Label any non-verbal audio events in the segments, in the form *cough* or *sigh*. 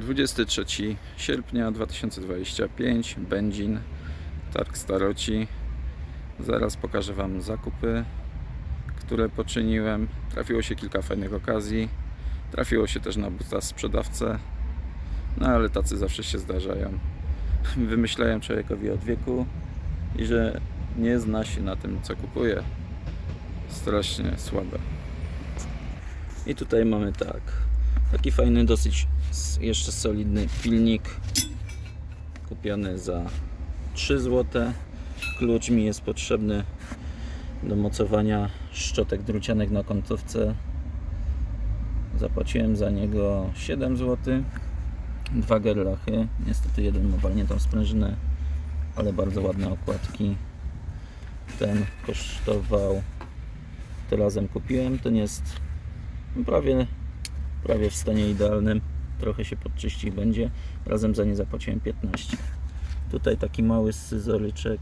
23 sierpnia 2025 Będzin Targ Staroci. Zaraz pokażę Wam zakupy które poczyniłem. Trafiło się kilka fajnych okazji. Trafiło się też na buta sprzedawcę. No ale tacy zawsze się zdarzają. *laughs* Wymyślają człowiekowi od wieku I że nie zna się na tym co kupuje. Strasznie słabe. I tutaj mamy tak, taki fajny, dosyć jeszcze solidny pilnik kupiony za 3 zł. Klucz mi jest potrzebny do mocowania szczotek drucianek na końcówce. Zapłaciłem za niego 7 zł. Dwa gerlachy. Niestety jeden ma walniętą sprężynę, ale bardzo ładne okładki. Ten kosztował, to razem kupiłem. Ten jest prawie, prawie w stanie idealnym. Trochę się podczyścić będzie. Razem za nie zapłaciłem 15. Tutaj taki mały scyzoryczek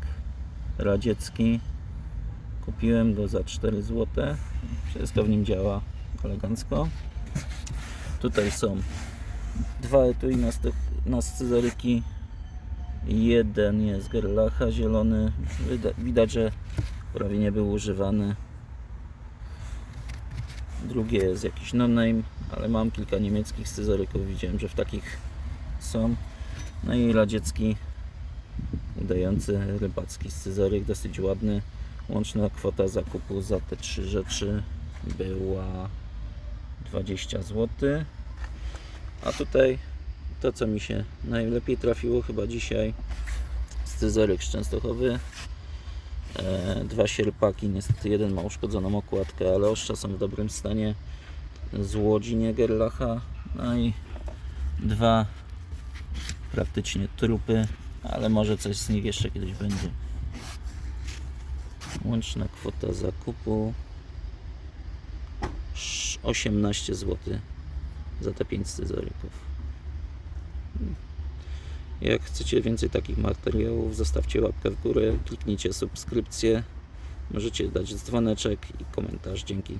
radziecki. Kupiłem go za 4 zł. Wszystko w nim działa elegancko. Tutaj są dwa etui na, na scyzoryki. Jeden jest Gerlacha zielony. Widać, że prawie nie był używany. Drugie jest jakiś no-name, ale mam kilka niemieckich scyzoryków. Widziałem, że w takich są. No i radziecki udający rybacki scyzoryk, dosyć ładny. Łączna kwota zakupu za te trzy rzeczy była 20 zł. A tutaj to, co mi się najlepiej trafiło chyba dzisiaj, scyzoryk szczęstochowy. E, dwa sierpaki, niestety jeden ma uszkodzoną okładkę, ale oszcza są w dobrym stanie z Łodzi Niegerlacha. No i dwa praktycznie trupy, ale może coś z nich jeszcze kiedyś będzie. Łączna kwota zakupu sz- 18 zł za te 5 scyzoryków. Jak chcecie więcej takich materiałów, zostawcie łapkę w górę, kliknijcie subskrypcję, możecie dać dzwoneczek i komentarz. Dzięki.